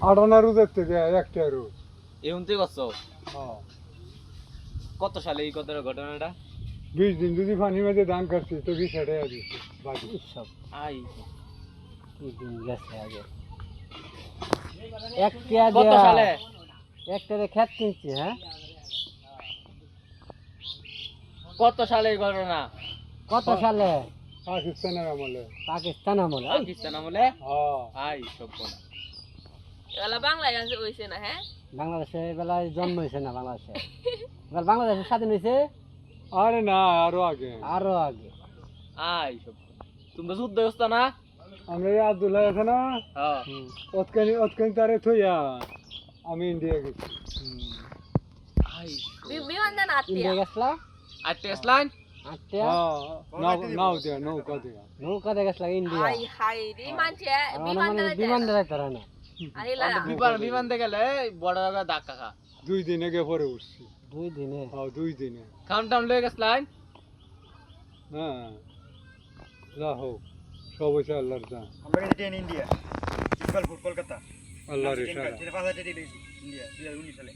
আটানা থেকে একটা তুই করছ? হ্যাঁ। কত সালে এই ঘটনাটা? বিশ দিন যদি পানি মাঝে দান করছি তো বিশ হাজার দিচ্ছি বাকি সব আই কি দিন গেছে আগে। এক কত সালে? একটারে খেত কিনছি হ্যাঁ? কত সালে এই ঘটনা? কত সালে? পাকিস্তানের আমলে। পাকিস্তান আমলে পাকিস্তান আমলে? হ্যাঁ। আই সব কোনা এগুলা বাংলায় আছে হইছে না হ্যাঁ বাংলাদেশে বেলায় জন্ম হয়েছে না বাংলাদেশে এবার বাংলাদেশের স্বাধীন হয়েছে আরে না আরো আগে আরো আগে আই সব তোমরা যুদ্ধ ব্যবস্থা না আমরা এই আব্দুল্লাহ আছে না হ্যাঁ হুম, অতকানি অতকানি তারে থইয়া আমি ইন্ডিয়া গেছি আই বি- বিমান দেন আত্মীয় ইন্ডিয়া গেছলা আর টেস্ট লাইন আটটিয়া হ্যাঁ নাও- নাও দিয়া নৌকা দিয়া নৌকাতে গেছলা ইন্ডিয়া হাই হাই রে মানছে আর বিমান মানে দেন বিমান দেয় তারা না আর এলা বিমান বিমান দেখে গেলে বড় ধাক্কা খা। দুই দিনে আগে পরে উঠছি। দুই দিনে? হ্যাঁ দুই দিনে। খাম টাম লয়ে গেছলাম হ্যাঁ। যা হোক সব হয়েছে আল্লাহর যা। আমরা গেছি ইন্ডিয়া। কলকাতা আল্লাহর ইশারা। ইন্ডিয়া দু হাজার উনিশ সালে।